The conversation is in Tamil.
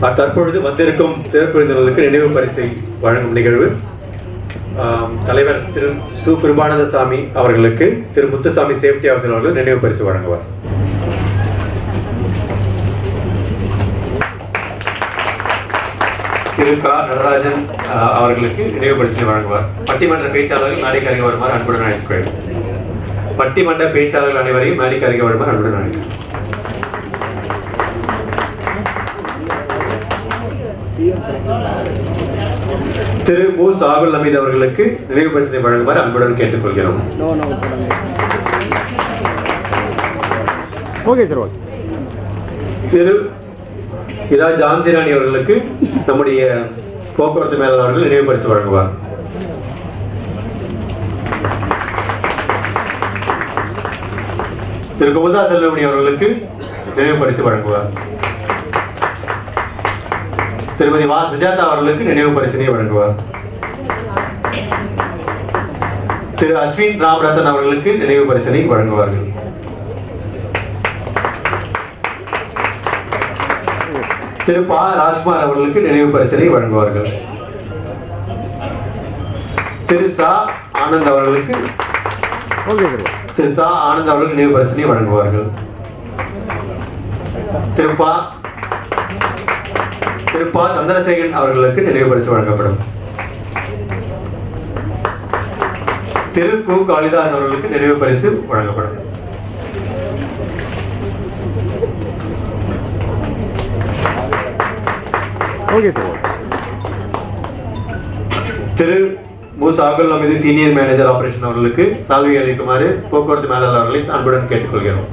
தற்பொழுது வந்திருக்கும் சிறப்பு விருந்தினர்களுக்கு நினைவு பரிசை வழங்கும் நிகழ்வு தலைவர் திரு சு. பெருமானந்த சாமி அவர்களுக்கு திரு. முத்துசாமி சேஃப்டி ஆஃபீஸர் அவர்கள் நினைவு பரிசு வழங்குவார். திரு. கா. நடராஜன் அவர்களுக்கு நினைவு பரிசு வழங்குவார். பட்டிமன்ற பேச்சாளர்கள் மேடைக்கு அறிய வருமாறு அன்புடன் அழைக்கிறேன் பட்டிமன்ற பேச்சாளர்கள் அனைவரையும் மேடைக்கு அறிய வருமாறு அன்புடன் அழைக்கிறேன். திரு மு. சாகுல் அமீத் அவர்களுக்கு நினைவு பரிசினை வழங்குமாறு அன்புடன் கேட்டுக்கொள்கிறோம். ஓகே சார் ஓகே திரு இரா ஜான்சிராணி அவர்களுக்கு நம்முடைய போக்குவரத்து மேலாளர் அவர்கள் நினைவு பரிசு வழங்குவார். திரு குமுதா செல்வமணி அவர்களுக்கு நினைவு பரிசு வழங்குவார். திருமதி வா சுஜாதா அவர்களுக்கு நினைவு பரிசினை வழங்குவார். திரு அஸ்வின் ராம்ரத்தன் அவர்களுக்கு நினைவு பரிசினை வழங்குவார்கள். திரு பா ராஜ்குமார் அவர்களுக்கு நினைவு பரிசினை வழங்குவார்கள். திரு சா ஆனந்த் அவர்களுக்கு திரு சா ஆனந்த் அவர்களுக்கு நினைவு பரிசினை வழங்குவார்கள். திரு பா திரு பா சந்திரசேகரன் அவர்களுக்கு நினைவு பரிசு வழங்கப்படும். திரு கு. காளிதாஸ் அவர்களுக்கு நினைவு பரிசு வழங்கப்படும். Okay sir. ஓகே திரு மு. Sahul Ameedu senior manager operation அவர்களுக்கு சால்வி அளிக்குமாறு போக்குவரத்து மேலாளர் அவர்களை அன்புடன் கேட்டுக்கொள்கிறோம்.